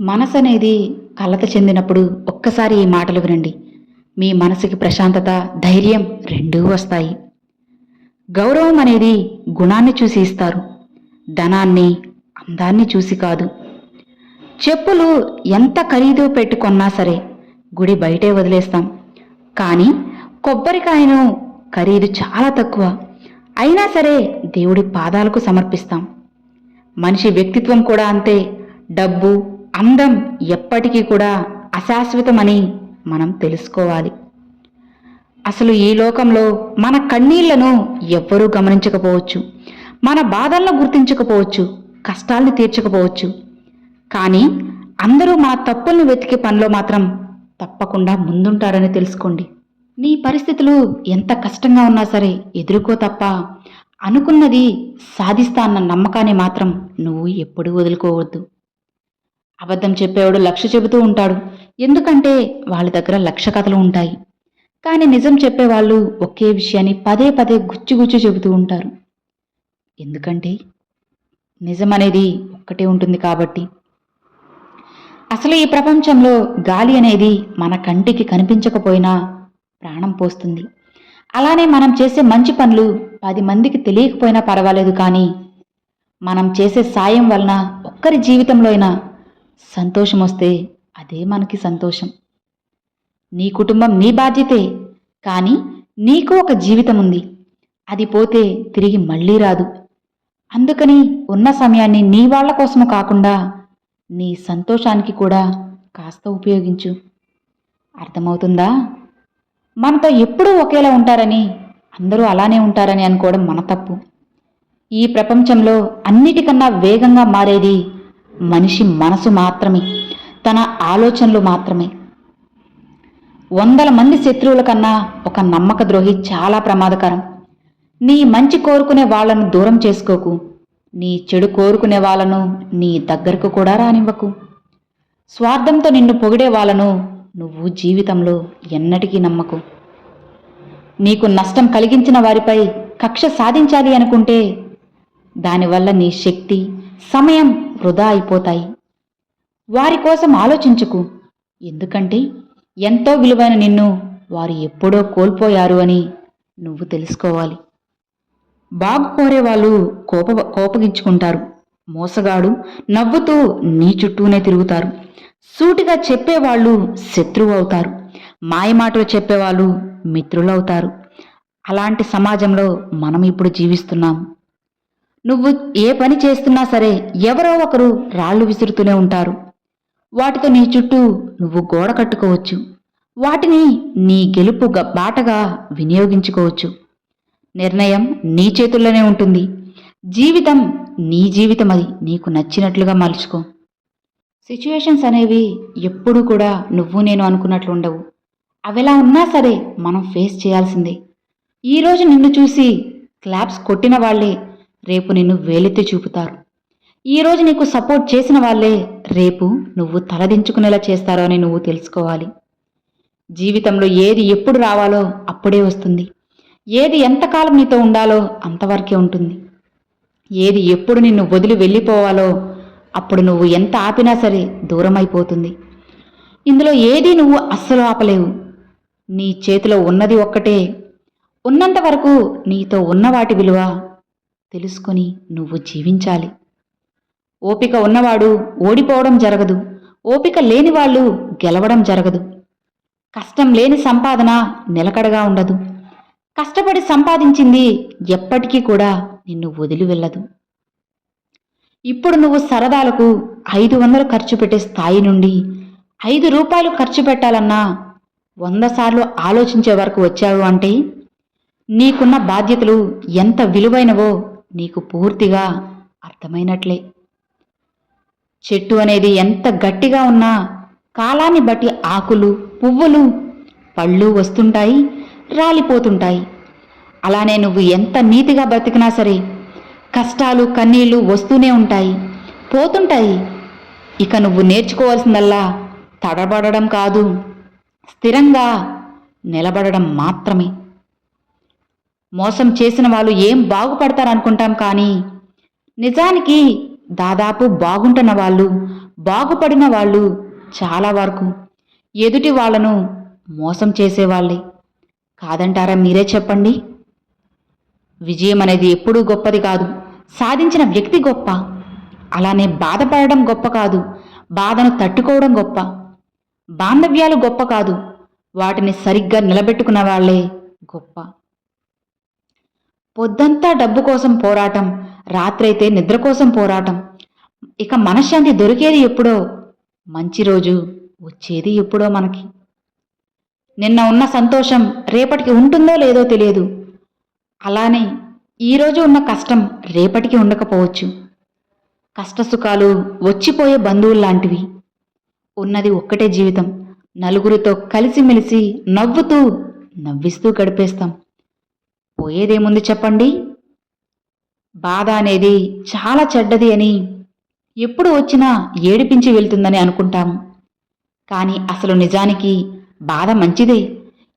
మనసు అనేది కలత చెందినప్పుడు ఒక్కసారి ఈ మాటలు వినండి. మీ మనసుకి ప్రశాంతత ధైర్యం రెండూ వస్తాయి. గౌరవం అనేది గుణాన్ని చూసి ఇస్తారు. ధనాన్ని అందాన్ని చూసి కాదు. చెప్పులు ఎంత ఖరీదు పెట్టుకున్నా సరే గుడి బయటే వదిలేస్తాం. కానీ కొబ్బరికాయను ఖరీదు చాలా తక్కువ. అయినా సరే దేవుడి పాదాలకు సమర్పిస్తాం. మనిషి వ్యక్తిత్వం కూడా అంతే. డబ్బు అందం ఎప్పటికీ కూడా అశాశ్వతమని మనం తెలుసుకోవాలి. అసలు ఈ లోకంలో మన కన్నీళ్ళను ఎవ్వరూ గమనించకపోవచ్చు. మన బాధలను గుర్తించకపోవచ్చు. కష్టాలను తీర్చకపోవచ్చు. కానీ అందరూ మన తప్పులను వెతికే పనిలో మాత్రం తప్పకుండా ముందుంటారని తెలుసుకోండి. నీ పరిస్థితులు ఎంత కష్టంగా ఉన్నా సరే ఎదుర్కో తప్ప అనుకున్నది సాధిస్తా అన్న నమ్మకాన్ని మాత్రం నువ్వు ఎప్పుడూ వదులుకోవద్దు. అబద్ధం చెప్పేవాడు లక్ష చెబుతూ ఉంటాడు. ఎందుకంటే వాళ్ళ దగ్గర లక్ష కథలు ఉంటాయి. కానీ నిజం చెప్పేవాళ్ళు ఒకే విషయాన్ని పదే పదే గుచ్చి గుచ్చి చెబుతూ ఉంటారు. ఎందుకంటే నిజం అనేది ఒక్కటే ఉంటుంది కాబట్టి. అసలు ఈ ప్రపంచంలో గాలి అనేది మన కంటికి కనిపించకపోయినా ప్రాణం పోస్తుంది. అలానే మనం చేసే మంచి పనులు పది మందికి తెలియకపోయినా పర్వాలేదు కానీ మనం చేసే సాయం వలన ఒక్కరి జీవితంలో అయినా సంతోషం వస్తే అదే మనకి సంతోషం. నీ కుటుంబం నీ బాధ్యతే కానీ నీకు ఒక జీవితం ఉంది అది పోతే తిరిగి మళ్ళీ రాదు. అందుకని ఉన్న సమయాన్ని నీ వాళ్ళ కోసము కాకుండా నీ సంతోషానికి కూడా కాస్త ఉపయోగించు. అర్థమవుతుందా? మనతో ఎప్పుడూ ఒకేలా ఉంటారని అందరూ అలానే ఉంటారని అనుకోవడం మన తప్పు. ఈ ప్రపంచంలో అన్నిటికన్నా వేగంగా మారేది మనిషి మనసు మాత్రమే తన ఆలోచనలు మాత్రమే. వందల మంది శత్రువుల కన్నా ఒక నమ్మక ద్రోహి చాలా ప్రమాదకరం. నీ మంచి కోరుకునే వాళ్ళను దూరం చేసుకోకు. నీ చెడు కోరుకునే వాళ్ళను నీ దగ్గరకు కూడా రానివ్వకు. స్వార్థంతో నిన్ను పొగిడే వాళ్ళను నువ్వు జీవితంలో ఎన్నటికీ నమ్మకు. నీకు నష్టం కలిగించిన వారిపై కక్ష సాధించాలి అనుకుంటే దానివల్ల నీ శక్తి సమయం వృధా అయిపోతాయి. వారి కోసం ఆలోచించుకు. ఎందుకంటే ఎంతో విలువైన నిన్ను వారు ఎప్పుడో కోల్పోయారు అని నువ్వు తెలుసుకోవాలి. బాగు కోరేవాళ్ళు కోప కోపగించుకుంటారు. మోసగాడు నవ్వుతూ నీ చుట్టూనే తిరుగుతారు. సూటిగా చెప్పేవాళ్ళు శత్రువు అవుతారు. మాయమాటలు చెప్పేవాళ్ళు మిత్రులవుతారు అలాంటి సమాజంలో మనం ఇప్పుడు జీవిస్తున్నాం. నువ్వు ఏ పని చేస్తున్నా సరే ఎవరో ఒకరు రాళ్ళు విసురుతూనే ఉంటారు. వాటితో నీ చుట్టూ నువ్వు గోడ కట్టుకోవచ్చు. వాటిని నీ గెలుపు బాటగా వినియోగించుకోవచ్చు. నిర్ణయం నీ చేతుల్లోనే ఉంటుంది. జీవితం నీ జీవితం అది. నీకు నచ్చినట్లుగా మలుచుకో. సిచ్యువేషన్స్ అనేవి ఎప్పుడూ కూడా నువ్వు నేను అనుకున్నట్లు ఉండవు. అవెలా ఉన్నా సరే మనం ఫేస్ చేయాల్సిందే. ఈరోజు నిన్ను చూసి క్లాప్స్ కొట్టిన వాళ్ళే రేపు నిన్ను వేలెత్తి చూపుతారు. ఈరోజు నీకు సపోర్ట్ చేసిన వాళ్ళే రేపు నువ్వు తలదించుకునేలా చేస్తారో అని నువ్వు తెలుసుకోవాలి. జీవితంలో ఏది ఎప్పుడు రావాలో అప్పుడే వస్తుంది. ఏది ఎంతకాలం నీతో ఉండాలో అంతవరకే ఉంటుంది. ఏది ఎప్పుడు నిన్ను వదిలి వెళ్ళిపోవాలో అప్పుడు నువ్వు ఎంత ఆపినా సరే దూరం అయిపోతుంది ఇందులో ఏది నువ్వు అస్సలు ఆపలేవు. నీ చేతిలో ఉన్నది ఒక్కటే. ఉన్నంత వరకు నీతో ఉన్న వాటి విలువ తెలుసుకొని నువ్వు జీవించాలి. ఓపిక ఉన్నవాడు ఓడిపోవడం జరగదు. ఓపిక లేని వాళ్ళు గెలవడం జరగదు. కష్టం లేని సంపాదన నిలకడగా ఉండదు. కష్టపడి సంపాదించింది ఎప్పటికీ కూడా నిన్ను వదిలి వెళ్ళదు. ఇప్పుడు నువ్వు సరదాలకు ఐదు వందలు ఖర్చు పెట్టే స్థాయి నుండి ఐదు రూపాయలు ఖర్చు పెట్టాలన్నా వంద సార్లు ఆలోచించే వరకు వచ్చావు అంటే నీకున్న బాధ్యతలు ఎంత విలువైనవో నీకు పూర్తిగా అర్థమైనట్లే. చెట్టు అనేది ఎంత గట్టిగా ఉన్నా కాలాన్ని బట్టి ఆకులు పువ్వులు పళ్ళు వస్తుంటాయి రాలిపోతుంటాయి. అలానే నువ్వు ఎంత నీతిగా బ్రతికినా సరే కష్టాలు కన్నీళ్ళు వస్తూనే ఉంటాయి పోతుంటాయి. ఇక నువ్వు నేర్చుకోవాల్సిందల్లా తడబడడం కాదు స్థిరంగా నిలబడడం మాత్రమే. మోసం చేసిన వాళ్ళు ఏం బాగుపడతారనుకుంటాం కానీ నిజానికి దాదాపు బాగుంటున్న వాళ్ళు బాగుపడిన వాళ్ళు చాలా వరకు ఎదుటి వాళ్ళను మోసం చేసేవాళ్ళే. కాదంటారా మీరే చెప్పండి? విజయం అనేది ఎప్పుడూ గొప్పది కాదు. సాధించిన వ్యక్తి గొప్ప. అలానే బాధపడడం గొప్ప కాదు. బాధను తట్టుకోవడం గొప్ప. బాంధవ్యాలు గొప్ప కాదు. వాటిని సరిగ్గా నిలబెట్టుకున్న వాళ్ళే గొప్ప. పొద్దంతా డబ్బు కోసం పోరాటం రాత్రైతే నిద్ర కోసం పోరాటం. ఇక మనశ్శాంతి దొరికేది ఎప్పుడో మంచి రోజు వచ్చేది ఎప్పుడో మనకి. నిన్న ఉన్న సంతోషం రేపటికి ఉంటుందో లేదో తెలియదు. అలానే ఈరోజు ఉన్న కష్టం రేపటికి ఉండకపోవచ్చు. కష్టసుఖాలు వచ్చిపోయే బంధువుల్లాంటివి ఉన్నది ఒక్కటే జీవితం. నలుగురితో కలిసిమెలిసి నవ్వుతూ నవ్విస్తూ గడిపేస్తాం. పోయేదేముంది చెప్పండి? బాధ అనేది చాలా చెడ్డది అని ఎప్పుడు వచ్చినా ఏడిపించి వెళ్తుందని అనుకుంటాము. కానీ అసలు నిజానికి బాధ మంచిదే.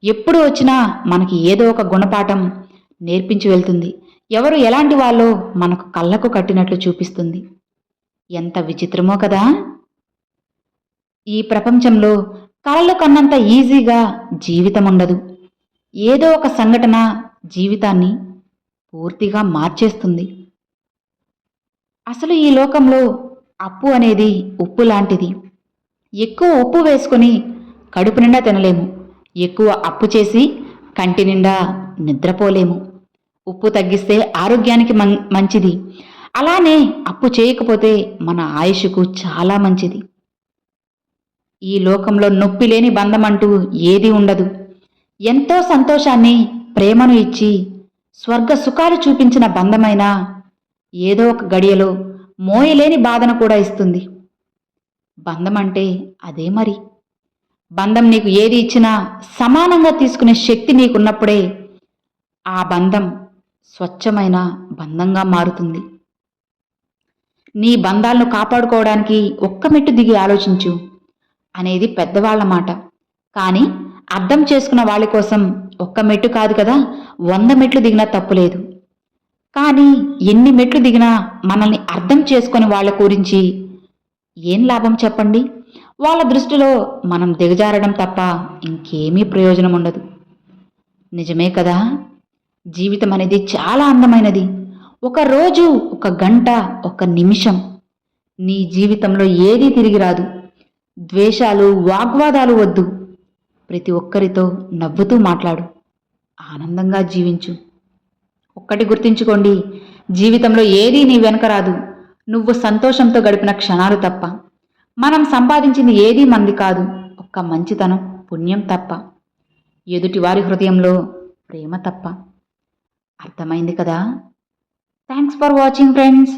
ఎప్పుడు వచ్చినా మనకి ఏదో ఒక గుణపాఠం నేర్పించి వెళ్తుంది. ఎవరు ఎలాంటి వాళ్ళో మనకు కళ్ళకు కట్టినట్లు చూపిస్తుంది. ఎంత విచిత్రమో కదా! ఈ ప్రపంచంలో కలలు కన్నంత ఈజీగా జీవితం ఉండదు ఏదో ఒక సంఘటన జీవితాన్ని పూర్తిగా మార్చేస్తుంది. అసలు ఈ లోకంలో అప్పు అనేది ఉప్పు లాంటిది. ఎక్కువ ఉప్పు వేసుకొని కడుపు నిండా తినలేము. ఎక్కువ అప్పు చేసి కంటి నిండా నిద్రపోలేము. ఉప్పు తగ్గిస్తే ఆరోగ్యానికి మం మంచిది. అలానే అప్పు చేయకపోతే మన ఆయుష్కు చాలా మంచిది. ఈ లోకంలో నొప్పి లేని బంధం అంటూ ఏది ఉండదు. ఎంతో సంతోషాన్ని ప్రేమను ఇచ్చి స్వర్గ సుఖాలు చూపించిన బంధమైనా ఏదో ఒక గడియలో మోయలేని బాధను కూడా ఇస్తుంది. బంధం అంటే అదే మరి. బంధం నీకు ఏది ఇచ్చినా సమానంగా తీసుకునే శక్తి నీకున్నప్పుడే ఆ బంధం స్వచ్ఛమైన బంధంగా మారుతుంది. నీ బంధాలను కాపాడుకోవడానికి ఒక్క మెట్టు దిగి ఆలోచించు అనేది పెద్దవాళ్ళ మాట. కానీ అర్థం చేసుకున్న వాళ్ళ కోసం ఒక్క మెట్టు కాదు కదా వంద మెట్లు దిగినా తప్పులేదు కానీ ఎన్ని మెట్లు దిగినా మనల్ని అర్థం చేసుకుని వాళ్ళ గురించి ఏం లాభం చెప్పండి? వాళ్ళ దృష్టిలో మనం దిగజారడం తప్ప ఇంకేమీ ప్రయోజనం ఉండదు. నిజమే కదా? జీవితం అనేది చాలా అందమైనది. ఒక రోజు ఒక గంట ఒక నిమిషం. నీ జీవితంలో ఏదీ తిరిగి రాదు. ద్వేషాలు వాగ్వాదాలు వద్దు. ప్రతి ఒక్కరితో నవ్వుతూ మాట్లాడు. ఆనందంగా జీవించు. ఒక్కటి గుర్తుంచుకోండి జీవితంలో ఏదీ నీ వెనక రాదు. నువ్వు సంతోషంతో గడిపిన క్షణాలు తప్ప. మనం సంపాదించింది ఏదీ మంది కాదు. ఒక్క మంచితనం పుణ్యం తప్ప. ఎదుటివారి హృదయంలో ప్రేమ తప్ప. అర్థమైంది కదా? Thanks for watching friends